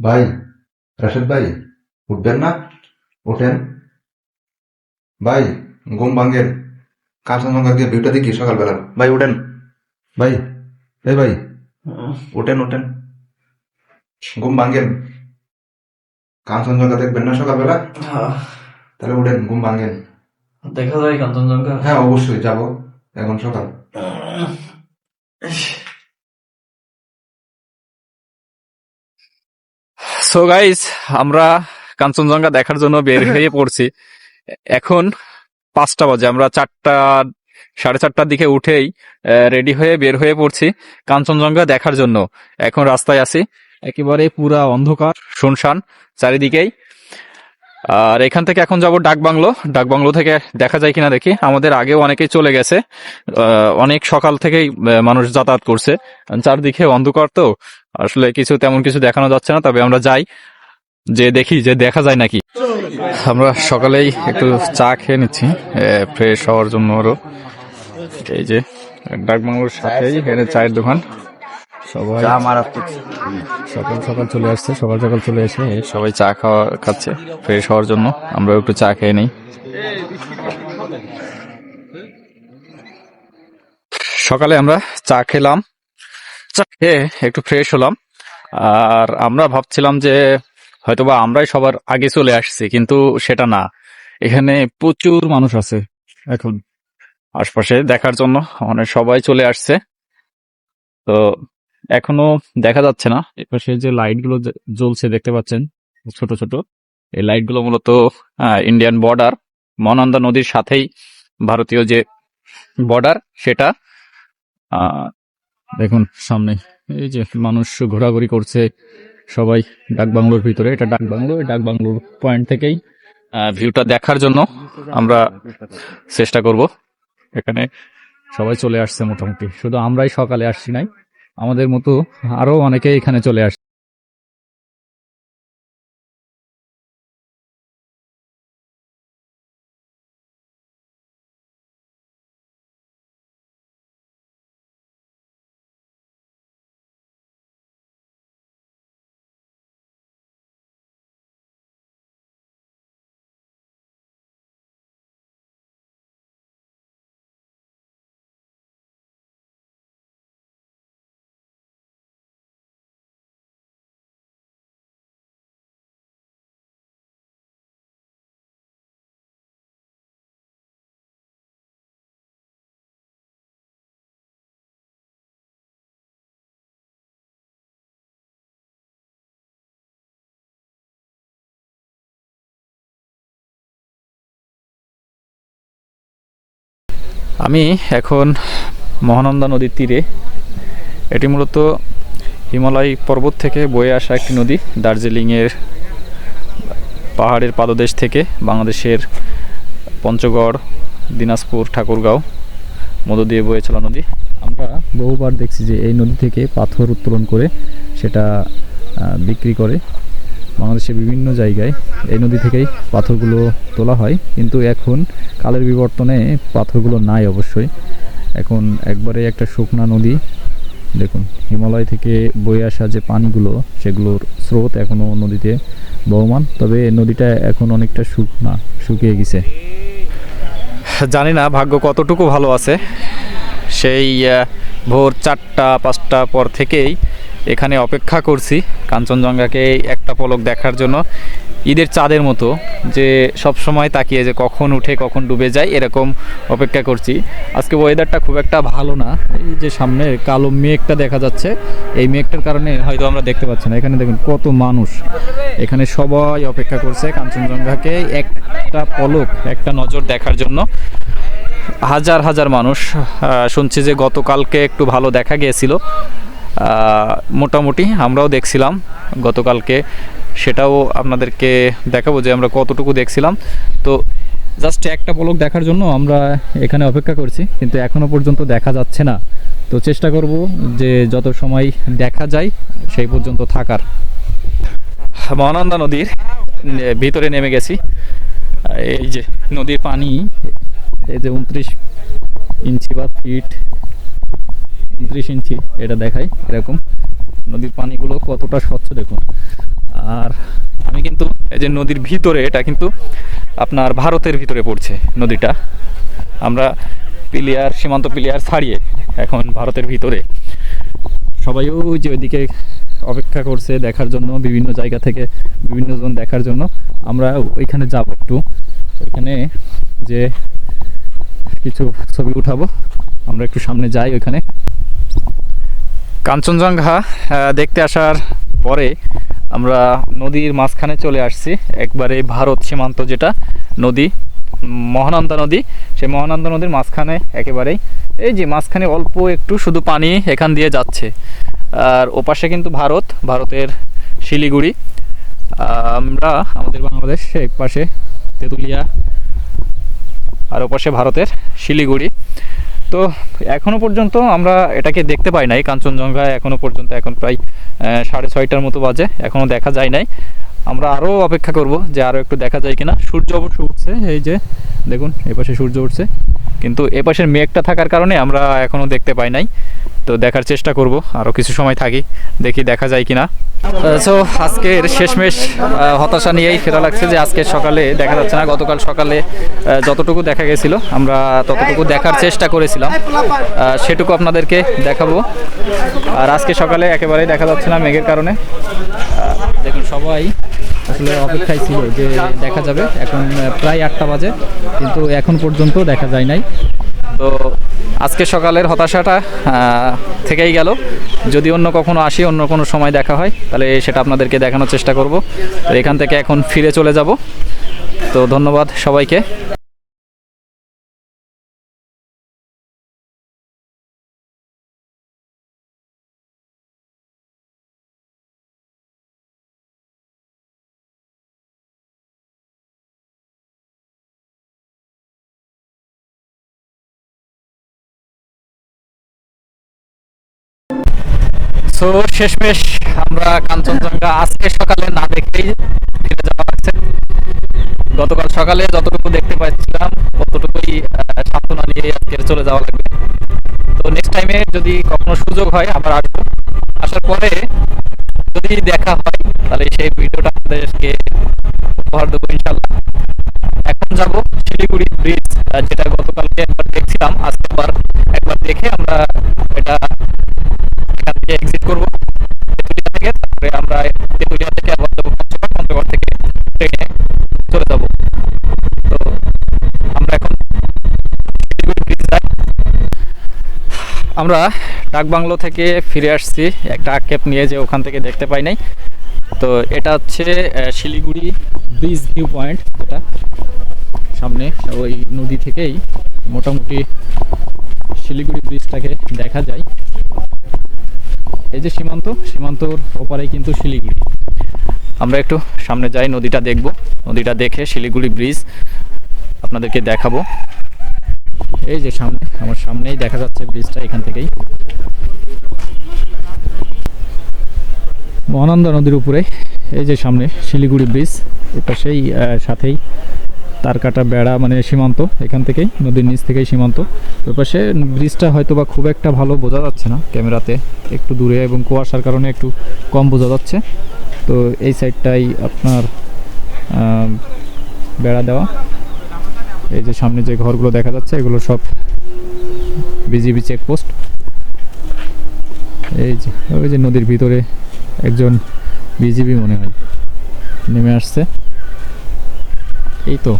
ভাই রাশেদ ভাই উঠবেন না? ওঠেন। ভাই ঘুম ভাঙ্গেন কাঞ্চনজঙ্ঘা দিয়ে ভিউটা দেখি সকালবেলা? ভাই উঠেন ভাই এই ভাই উঠেন উঠেন ঘুম ভাঙ্গেন কাঞ্চনজঙ্ঘা দেখবেন না সকালবেলা? তাহলে উঠেন ঘুম ভাঙ্গেন দেখা যায় কাঞ্চনজঙ্ঘা হ্যাঁ অবশ্যই যাব। এখন সকাল। সো গাইস আমরা কাঞ্চনজঙ্ঘা দেখার জন্য বের হয়ে পড়ছি। এখন পাঁচটা বাজে আমরা চারটা সাড়ে চারটার দিকে উঠেই রেডি হয়ে বের হয়ে পড়ছি কাঞ্চনজঙ্ঘা দেখার জন্য। এখন রাস্তায় আছি একেবারে পুরা অন্ধকার শুনশান চারিদিকেই। আর এখান থেকে এখন যাব ডাক বাংলো। ডাক বাংলো থেকে দেখা যায় কিনা দেখি আমাদের আগেও অনেকেই চলে গেছে। আহ, অনেক সকাল থেকেই মানুষ যাতায়াত করছে। চারদিকে অন্ধকার তো আসলে কিছু তেমন কিছু দেখানো যাচ্ছে না তবে আমরা যাই যে দেখি যে দেখা যায় নাকি। আমরা সকালেই একটু চা খেয়ে নিচ্ছি ফ্রেশ হওয়ার জন্য আরও। এই যে ডাকবাংলোর সাথেই এখানে চায়ের দোকান। সবাই সকাল সকাল চলে আসছে সকাল সকাল চলে এসে সবাই চা খাওয়া খাচ্ছে ফ্রেশ হওয়ার জন্য। আমরা একটু চা খেয়ে নিই। সকালে আমরা চা খেলাম চা খেয়ে একটু ফ্রেশ হলাম। আর আমরা ভাবছিলাম যে হয়তোবা আমরাই সবার আগে চলে আসছি, কিন্তু সেটা না। এখানে প্রচুর মানুষ আছে এখন আশপাশে দেখার জন্য মানে সবাই চলে আসছে। তো এখনও দেখা যাচ্ছে না। এপাশে যে লাইটগুলো যে জ্বলছে দেখতে পাচ্ছেন, ছোট ছোট। এই লাইটগুলো মূলত ইন্ডিয়ান বর্ডার মনন্দা নদীর সাথেই ভারতীয় যে বর্ডার সেটা। দেখুন, সামনে এই যে মানুষ ঘোরাঘুরি করছে, সবাই ডাক বাংলোর ভিতরে, এটা ডাক বাংলো ডাক বাংলোর পয়েন্ট থেকেই ভিউটা দেখার জন্য আমরা চেষ্টা করব। এখানে সবাই চলে আসছে মোটামুটি। শুধু আমরাই সকালে আসছি নাই, আমাদের মতো আরও অনেকে এখানে চলে আসছে। আমি এখন মহানন্দা নদীর তীরে। এটি মূলত হিমালয় পর্বত থেকে বয়ে আসা একটি নদী, দার্জিলিংয়ের পাহাড়ের পাদদেশ থেকে বাংলাদেশের পঞ্চগড়, দিনাজপুর, ঠাকুরগাঁও মধ্য দিয়ে বয়ে চলা নদী। আমরা বহুবার দেখছি যে এই নদী থেকে পাথর উত্তোলন করে সেটা বিক্রি করে। বাংলাদেশের বিভিন্ন জায়গায় এই নদী থেকেই পাথরগুলো তোলা হয়। কিন্তু এখন কালের বিবর্তনে পাথরগুলো নাই অবশ্যই। এখন একবারে একটা শুকনা নদী। দেখুন, হিমালয় থেকে বয়ে আসা যে পানিগুলো, সেগুলোর স্রোত এখনও নদীতে বহমান। তবে নদীটা এখন অনেকটা শুকনা, শুকিয়ে গেছে। জানি না, ভাগ্য কতটুকু ভালো আছে। সেই ভোর চারটা পাঁচটা পর থেকেই এখানে অপেক্ষা করছি কাঞ্চনজঙ্ঘাকে একটা পলক দেখার জন্য। ঈদের চাঁদের মতো যে সব সময় তাকিয়ে যে কখন উঠে, কখন ডুবে যায়, এরকম অপেক্ষা করছি। আজকে ওয়েদারটা খুব একটা ভালো না। এই যে সামনে কালো মেঘটা দেখা যাচ্ছে, এই মেঘটার কারণে হয়তো আমরা দেখতে পাচ্ছি না। এখানে দেখুন কত মানুষ। এখানে সবাই অপেক্ষা করছে কাঞ্চনজঙ্ঘাকে একটা পলক, একটা নজর দেখার জন্য। হাজার হাজার মানুষ শুনছি যে গতকালকে একটু ভালো দেখা গিয়েছিল। মোটামুটি আমরাও দেখছিলাম গতকালকে। সেটাও আপনাদেরকে দেখাবো যে আমরা কতটুকু দেখছিলাম। তো জাস্ট একটা পলক দেখার জন্য আমরা এখানে অপেক্ষা করছি, কিন্তু এখনও পর্যন্ত দেখা যাচ্ছে না। তো চেষ্টা করব যে যত সময় দেখা যায়, সেই পর্যন্ত থাকার। মহানন্দা নদীর ভিতরে নেমে গেছি। এই যে নদীর পানি, এই যে উনত্রিশ ইঞ্চি বা ফিট উনত্রিশ ইঞ্চি এটা দেখায় এরকম। নদীর পানিগুলো কতটা স্বচ্ছ দেখুন। আর আমি কিন্তু এই যে নদীর ভিতরে, এটা কিন্তু আপনার ভারতের ভিতরে পড়ছে নদীটা। আমরা পিলিয়ার, সীমান্ত পিলিয়ার ছাড়িয়ে এখন ভারতের ভিতরে। সবাই ওই যে ওইদিকে অপেক্ষা করছে দেখার জন্য, বিভিন্ন জায়গা থেকে বিভিন্ন জন দেখার জন্য। আমরা ওইখানে যাব একটু। ওইখানে যে কিছু ছবি উঠাবো। আমরা একটু সামনে যাই ওইখানে। কাঞ্চনজঙ্ঘা দেখতে আসার পরে আমরা নদীর মাঝখানে চলে আসছি, একবারে ভারত সীমান্ত যেটা, নদী, মহানন্দা নদী। সেই মহানন্দা নদীর মাঝখানে একেবারেই, এই যে মাঝখানে অল্প একটু শুধু পানি এখান দিয়ে যাচ্ছে। আর ওপাশে কিন্তু ভারত, ভারতের শিলিগুড়ি। আমরা, আমাদের বাংলাদেশ এক পাশে তেঁতুলিয়া, আর ওপাশে ভারতের শিলিগুড়ি। তো এখনও পর্যন্ত আমরা এটাকে দেখতে পাই নাই। কাঞ্চনজঙ্ঘা এখনও পর্যন্ত এখন প্রায় সাড়ে ছয়টার মতো বাজে। এখনও দেখা যায় নাই। আমরা আরও অপেক্ষা করব যে আরও একটু দেখা যায় কিনা। সূর্য অবশ্য উঠছে, এই যে, দেখুন এপাশে সূর্য উঠছে। কিন্তু এপাশের মেঘটা থাকার কারণে আমরা এখনও দেখতে পাই নাই। তো দেখার চেষ্টা করব আরও কিছু সময় থাকি, দেখি দেখা যায় কিনা। সো আজকের শেষমেশ হতাশা নিয়েই ফেরা লাগছে যে আজকে সকালে দেখা যাচ্ছে না, গতকাল সকালে যতটুকু দেখা গেছিল, আমরা ততটুকু দেখার চেষ্টা করেছিলাম। সেটুকু আপনাদেরকে দেখাবো। আর আজকে সকালে একেবারেই দেখা যাচ্ছে না মেঘের কারণে। দেখুন, সবাই আসলে অপেক্ষায় ছিল যে দেখা যাবে। এখন প্রায় আটটা বাজে, কিন্তু এখন পর্যন্ত দেখা যায় নাই। তো আজকে সকালের হতাশাটা থেকেই গেল। যদি অন্য কখনো আসি, অন্য কোনো সময় দেখা হয়, তাহলে সেটা আপনাদেরকে দেখানোর চেষ্টা করব। তো এখান থেকে এখন ফিরে চলে যাব। তো ধন্যবাদ সবাইকে। সো শেষমেশ আমরা কাঞ্চনজঙ্ঘা আজকে সকালে না দেখেই ফিরে যাওয়া হচ্ছে গতকাল সকালে যতটুকু দেখতে পাচ্ছিলাম ততটুকুই সান্ত্বনা নিয়ে আজকে চলে যাওয়া লাগবে। তো নেক্সট টাইমে যদি কখনো সুযোগ হয়, আবার আসব। আসার পরে যদি দেখা হয়, তাহলে সেই ভিডিওটা আপনাদেরকে উপহার দেবো ইনশাল্লাহ এখন যাব শিলিগুড়ি ব্রিজ যেটা গতকালকে একবার দেখছিলাম, আজকে আবার একবার দেখে আমরা এটা আমরা ডাকবাংলো থেকে ফিরে আসছি। একটা ক্যাপ নিয়ে যে ওখান থেকে দেখতে পাই নাই। তো এটা হচ্ছে শিলিগুড়ি ব্রিজ ভিউ পয়েন্ট যেটা। সামনে ওই নদী থেকেই মোটামুটি শিলিগুড়ি ব্রিজটাকে দেখা যায়। এই যে সীমান্ত, সীমান্তর ওপারে কিন্তু শিলিগুড়ি। আমরা একটু সামনে যাই, নদীটা দেখব। নদীটা দেখে শিলিগুড়ি ব্রিজ আপনাদেরকে দেখাবো। এই যে সামনে আমার সামনেই দেখা যাচ্ছে ব্রিজটা এখান থেকেই। মহানন্দা নদীর উপরে এই যে সামনে শিলিগুড়ি ব্রিজ এ পাশেই আহ, সাথেই তার কাটা বেড়া মানে সীমান্ত এখান থেকেই নদীর নিচ থেকেই সীমান্ত। ওই পাশে ব্রিজটা হয়তো বা খুব একটা ভালো বোঝা যাচ্ছে না ক্যামেরাতে একটু দূরে এবং কুয়াশার কারণে একটু কম বোঝা যাচ্ছে। তো এই সাইডটাই আপনার বেড়া দেওয়া। যে সামনে যে ঘরগুলো দেখা যাচ্ছে, এগুলো সব বিজিবি চেকপোস্ট এই যে, ওই যে নদীর ভিতরে একজন বিজিবি মনে হয় নেমে আসছে। এই তো।